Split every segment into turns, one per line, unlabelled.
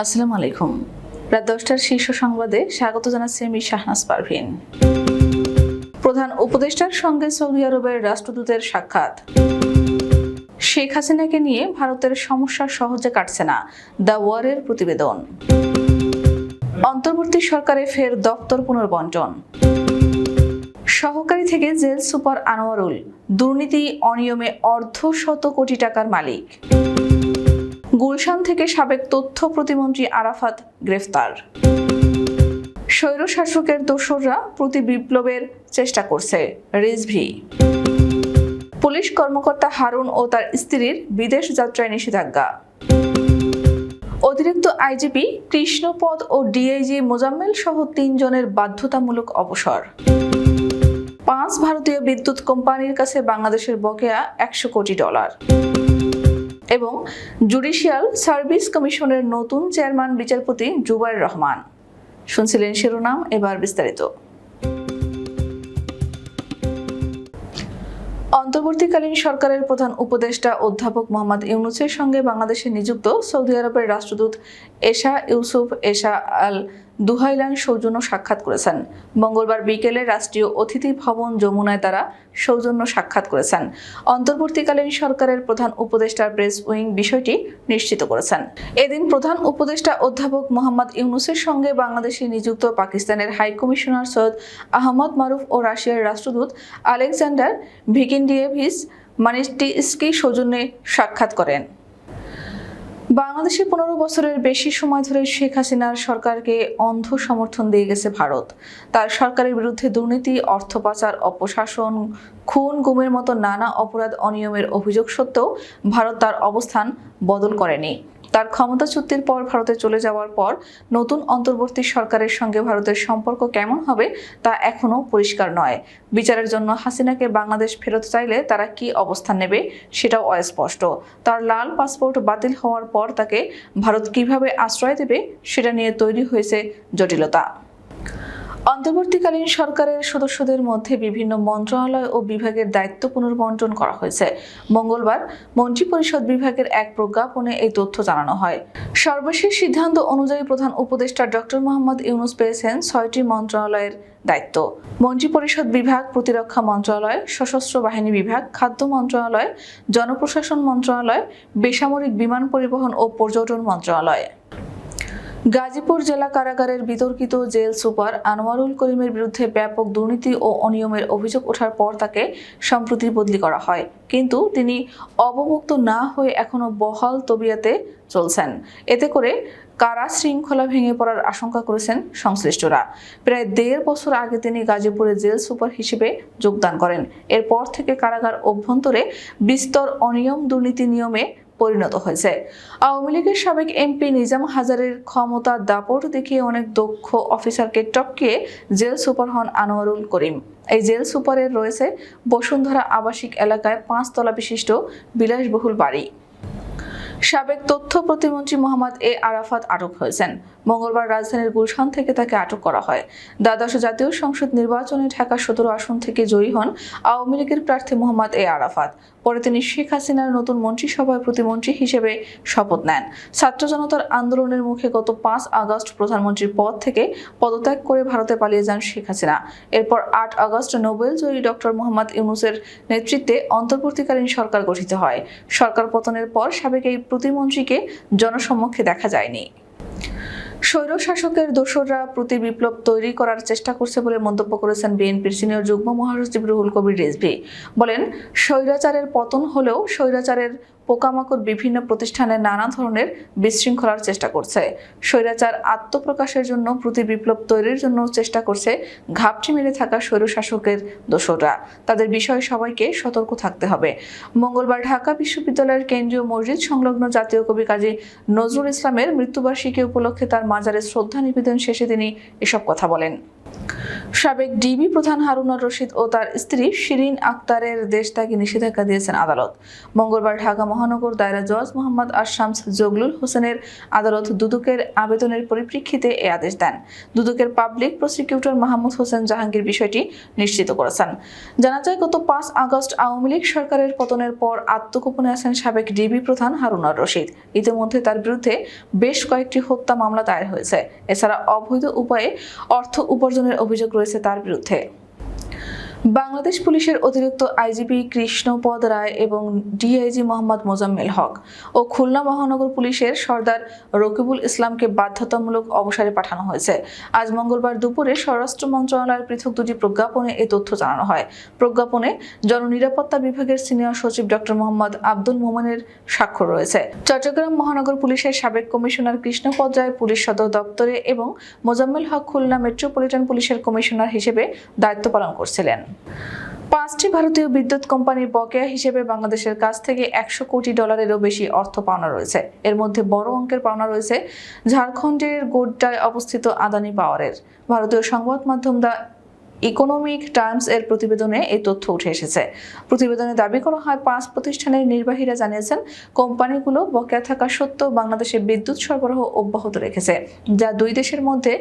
আসসালামু আলাইকুম রাত দশটার শীর্ষ সংবাদে স্বাগত জানাচ্ছি আমি শাহনাজ পারভিন প্রধান উপদেষ্টার সঙ্গে সৌদি আরবের রাষ্ট্রদূতের সাক্ষাৎ শেখ হাসিনাকে নিয়ে ভারতের সমস্যা সহজে কাটছে না দ্য ওয়ারের প্রতিবেদন অন্তর্বর্তী সরকারে ফের দপ্তর পুনর্বন্টন সহকারী থেকে জেল সুপার আনোয়ারুল দুর্নীতি অনিয়মে অর্ধ শত কোটি টাকার মালিক গুলশান থেকে সাবেক তথ্য প্রতিমন্ত্রী আরাফাত গ্রেফতার স্বৈরশাসকের দোসররা প্রতি বিপ্লবের চেষ্টা করছে রেজভি পুলিশ কর্মকর্তা হারুন ও তার স্ত্রীর বিদেশ যাত্রায় নিষেধাজ্ঞা অতিরিক্ত আইজিপি কৃষ্ণপদ ও ডিআইজি মোজাম্মেল সহ তিনজনের বাধ্যতামূলক অবসর পাঁচ ভারতীয় বিদ্যুৎ কোম্পানির কাছে বাংলাদেশের বকেয়া একশো কোটি ডলার এবং জুডিশিয়াল সার্ভিস কমিশনের নতুন চেয়ারম্যান বিচারপতি জুবাইর রহমান শুনছিলেন শিরোনাম এবার বিস্তারিত অন্তর্বর্তীকালীন সরকারের প্রধান উপদেষ্টা অধ্যাপক মোহাম্মদ ইউনুসের সঙ্গে বাংলাদেশে নিযুক্ত সৌদি আরবের রাষ্ট্রদূত এশা ইউসুফ এশা আল দুহাইলান সৌজন্য সাক্ষাৎ করেছেন মঙ্গলবার বিকেলে রাষ্ট্রীয় অতিথি ভবন যমুনায় তারা সৌজন্য সাক্ষাৎ করেছেন অন্তর্বর্তীকালীন সরকারের প্রধান উপদেষ্টা প্রেস উইং বিষয়টি নিশ্চিত করেছেন এদিন প্রধান উপদেষ্টা অধ্যাপক মোহাম্মদ ইউনুসের সঙ্গে বাংলাদেশে নিযুক্ত পাকিস্তানের হাইকমিশনার সৈয়দ আহমদ মারুফ ও রাশিয়ার রাষ্ট্রদূত আলেকজান্ডার ভিকিন্ডিয়েভিস মানিস্টিস্কি সৌজন্যে সাক্ষাৎ করেন বাংলাদেশে পনেরো বছরের বেশি সময় ধরে শেখ হাসিনার সরকারকে অন্ধ সমর্থন দিয়ে গেছে ভারত তার সরকারের বিরুদ্ধে দুর্নীতি অর্থ পাচার অপশাসন খুন গুমের মতো নানা অপরাধ অনিয়মের অভিযোগ সত্ত্বেও ভারত তার অবস্থান বদল করেনি তার ক্ষমতাচ্যুতির পর ভারতে চলে যাওয়ার পর নতুন অন্তর্বর্তী সরকারের সঙ্গে ভারতের সম্পর্ক কেমন হবে তা এখনও পরিষ্কার নয় বিচারের জন্য হাসিনাকে বাংলাদেশ ফেরত চাইলে তারা কি অবস্থান নেবে সেটাও অস্পষ্ট তার লাল পাসপোর্ট বাতিল হওয়ার পর তাকে ভারত কিভাবে আশ্রয় দেবে সেটা নিয়ে তৈরি হয়েছে জটিলতা অন্তর্বর্তীকালীন সরকারের সদস্যদের মধ্যে বিভিন্ন মন্ত্রণালয় ও বিভাগের দায়িত্ব পুনর্বন্টন করা হয়েছে মঙ্গলবার মন্ত্রিপরিষদ বিভাগের এক প্রজ্ঞাপনে এই তথ্য জানানো হয় সর্বশেষ সিদ্ধান্ত অনুযায়ী প্রধান উপদেষ্টা ডক্টর মোহাম্মদ ইউনুস পেয়েছেন ছয়টি মন্ত্রণালয়ের দায়িত্ব মন্ত্রিপরিষদ বিভাগ প্রতিরক্ষা মন্ত্রণালয় সশস্ত্র বাহিনী বিভাগ খাদ্য মন্ত্রণালয় জনপ্রশাসন মন্ত্রণালয় বেসামরিক বিমান পরিবহন ও পর্যটন মন্ত্রণালয় গাজীপুর জেলা কারাগারের বিতর্কিত জেল সুপার আনোয়ারুল করিমের বিরুদ্ধে ব্যাপক দুর্নীতি ও অনিয়মের অভিযোগ ওঠার পর তাকে সম্প্রতি বদলি করা হয় কিন্তু তিনি অবমুক্ত না হয়ে এখনও বহাল তবিয়াতে চলছেন এতে করে কারা শৃঙ্খলা ভেঙে পড়ার আশঙ্কা করেছেন সংশ্লিষ্টরা প্রায় দেড় বছর আগে তিনি গাজীপুরে জেল সুপার হিসেবে যোগদান করেন এরপর থেকে কারাগার অভ্যন্তরে বিস্তর অনিয়ম দুর্নীতি নিয়মে পরিণত হয়েছে আওয়ামী লীগের সাবেক এমপি নিজাম হাজারের ক্ষমতা দাপট দেখিয়ে অনেক দক্ষ অফিসারকে টপকিয়ে জেল সুপার হন আনোয়ারুল করিম এই জেল সুপারের রয়েছে বসুন্ধরা আবাসিক এলাকায় পাঁচতলা বিশিষ্ট বিলাসবহুল বাড়ি সাবেক তথ্য প্রতিমন্ত্রী মোহাম্মদ এ আরাফাত আটক হয়েছেন মঙ্গলবার রাজধানীর গুলশান থেকে তাকে আটক করা হয় দ্বাদশ জাতীয় সংসদ নির্বাচনে ঢাকা সতেরো আসন থেকে জয়ী হন আওয়ামী লীগের প্রার্থী মোহাম্মদ এ আরাফাত পরে তিনি শেখ হাসিনার নতুন মন্ত্রিসভায় প্রতিমন্ত্রী হিসেবে শপথ নেন ছাত্র জনতার আন্দোলনের মুখে গত পাঁচ আগস্ট প্রধানমন্ত্রীর পদ থেকে পদত্যাগ করে ভারতে পালিয়ে যান শেখ হাসিনা এরপর আট আগস্ট নোবেল জয়ী ডক্টর মোহাম্মদ ইউনুসের নেতৃত্বে অন্তর্বর্তীকালীন সরকার গঠিত হয় সরকার পতনের পর সাবেক এই প্রতিমন্ত্রীকে জনসম্মুখে দেখা যায়নি স্বৈরশাসকের দোসররা প্রতি বিপ্লব তৈরি করার চেষ্টা করছে বলে মন্তব্য করেছেন বিএনপির সিনিয়র যুগ্ম মহাসচিব রুহুল কবির রেজভি বলেন স্বৈরাচারের পতন হলেও স্বৈরাচারের পোকামাকড় বিভিন্ন প্রতিষ্ঠানে নানা ধরনের বিশৃঙ্খলার চেষ্টা করছে স্বৈরাচার আত্মপ্রকাশের জন্য প্রতি বিপ্লব তৈরির জন্য চেষ্টা করছে ঘাপটি মেরে থাকা স্বৈরশাসকের দোষরা তাদের বিষয়ে সবাইকে সতর্ক থাকতে হবে মঙ্গলবার ঢাকা বিশ্ববিদ্যালয়ের কেন্দ্রীয় মসজিদ সংলগ্ন জাতীয় কবি কাজী নজরুল ইসলামের মৃত্যুবার্ষিকী উপলক্ষে তার মাজারে শ্রদ্ধা নিবেদন শেষে তিনি এসব কথা বলেন সাবেক ডিবি প্রধান হারুনুর রশিদ ও তার স্ত্রী শিরিন আক্তারের দেশ ত্যাগে নিষেধাজ্ঞা দিয়েছেন আদালত মঙ্গলবার ঢাকা মহানগর দায়রা জজ মোহাম্মদ আশামস জগলুল হোসেনের আদালত দুদকের আবেদনের পরিপ্রেক্ষিতে এ আদেশ দেন দুদকের পাবলিক প্রসিকিউটর মাহমুদ হোসেন জাহাঙ্গীর বিষয়টি নিশ্চিত করেছেন জানা যায় গত পাঁচ আগস্ট আওয়ামী লীগ সরকারের পতনের পর আত্মগোপনে আছেন সাবেক ডিবি প্রধান হারুনুর রশিদ ইতিমধ্যে তার বিরুদ্ধে বেশ কয়েকটি হত্যা মামলা দায়ের হয়েছে এছাড়া অবৈধ উপায়ে অর্থ উপার্জনের অভিযোগ टुकड़े से तरह बिुदे বাংলাদেশ পুলিশের অতিরিক্ত আইজিপি কৃষ্ণপদ রায় এবং ডিআইজি মোহাম্মদ মোজাম্মেল হক ও খুলনা মহানগর পুলিশের সর্দার রকিবুল ইসলামকে বাধ্যতামূলক অবসরে পাঠানো হয়েছে আজ মঙ্গলবার দুপুরে স্বরাষ্ট্র মন্ত্রণালয়ের পৃথক দুটি প্রজ্ঞাপনে এ তথ্য জানানো হয় প্রজ্ঞাপনে জননিরাপত্তা বিভাগের সিনিয়র সচিব ডক্টর মোহাম্মদ আব্দুল মোমেনের স্বাক্ষর রয়েছে চট্টগ্রাম মহানগর পুলিশের সাবেক কমিশনার কৃষ্ণপদ রায় পুলিশ সদর দপ্তরে এবং মোজাম্মেল হক খুলনা মেট্রোপলিটন পুলিশের কমিশনার হিসেবে দায়িত্ব পালন করছিলেন পাঁচটি ভারতীয় বিদ্যুৎ কোম্পানির বকেয়া হিসেবে বাংলাদেশের কাছ থেকে একশো কোটি ডলারেরও বেশি অর্থ পাওনা রয়েছে এর মধ্যে বড় অঙ্কের পাওনা রয়েছে ঝাড়খণ্ডের গোড্ডায় অবস্থিত আদানি পাওয়ারের ভারতীয় সংবাদ মাধ্যম দা ইকোনমিক টার্মস এর প্রতিবেদনে এই তথ্য উঠে এসেছে প্রতিবেদনে দাবি করা হয় পাঁচ প্রতিষ্ঠানের নির্বাহীরা জানিয়েছেন কোম্পানিগুলো বকেয়া থাকা সত্ত্বেও বাংলাদেশে বিদ্যুৎ সরবরাহ অব্যাহত রেখেছে যা দুই দেশের মধ্যে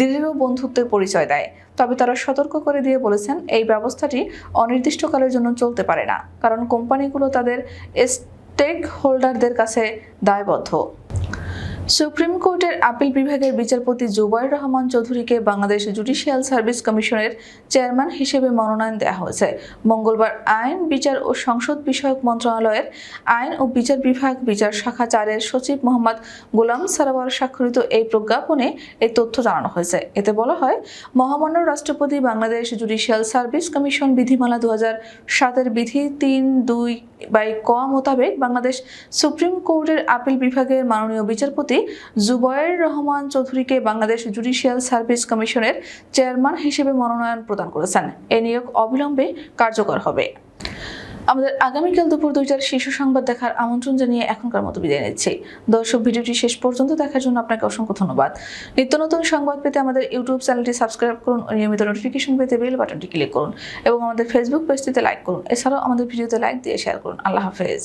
দৃঢ় বন্ধুত্বের পরিচয় দেয় তবে তারা সতর্ক করে দিয়ে বলেছেন এই ব্যবস্থাটি অনির্দিষ্টকালের জন্য চলতে পারে না কারণ কোম্পানিগুলো তাদের স্টেক হোল্ডারদের কাছে দায়বদ্ধ সুপ্রিম কোর্টের আপিল বিভাগের বিচারপতি জুবাইর রহমান চৌধুরীকে বাংলাদেশ জুডিশিয়াল সার্ভিস কমিশনের চেয়ারম্যান হিসেবে মনোনয়ন দেওয়া হয়েছে মঙ্গলবার আইন বিচার ও সংসদ বিষয়ক মন্ত্রণালয়ের আইন ও বিচার বিভাগ বিচার শাখা চারের সচিব মোহাম্মদ গোলাম সারাওয়ার স্বাক্ষরিত এই প্রজ্ঞাপনে এই তথ্য জানানো হয়েছে এতে বলা হয় মহামান্য রাষ্ট্রপতি বাংলাদেশ জুডিশিয়াল সার্ভিস কমিশন বিধিমালা দু হাজার সাতের বিধি তিন দুই বাই ক মোতাবেক বাংলাদেশ সুপ্রিম কোর্টের আপিল বিভাগের মাননীয় বিচারপতি বিচারপতি জুবায়ের রহমান চৌধুরীকে বাংলাদেশ জুডিশিয়াল সার্ভিস কমিশনের চেয়ারম্যান হিসেবে মনোনয়ন প্রদান করেছেন এ নিয়োগ অবিলম্বে কার্যকর হবে আমাদের আগামীকাল দুপুর দুইটার শীর্ষ সংবাদ দেখার আমন্ত্রণ জানিয়ে এখনকার মতো বিদায় নিচ্ছি দর্শক ভিডিওটি শেষ পর্যন্ত দেখার জন্য আপনাকে অসংখ্য ধন্যবাদ নিত্য নতুন সংবাদ পেতে আমাদের ইউটিউব চ্যানেলটি সাবস্ক্রাইব করুন ও নিয়মিত নোটিফিকেশন পেতে বেল বাটনটি ক্লিক করুন এবং আমাদের ফেসবুক পেজটিতে লাইক করুন এছাড়াও আমাদের ভিডিওতে লাইক দিয়ে শেয়ার করুন আল্লাহ হাফেজ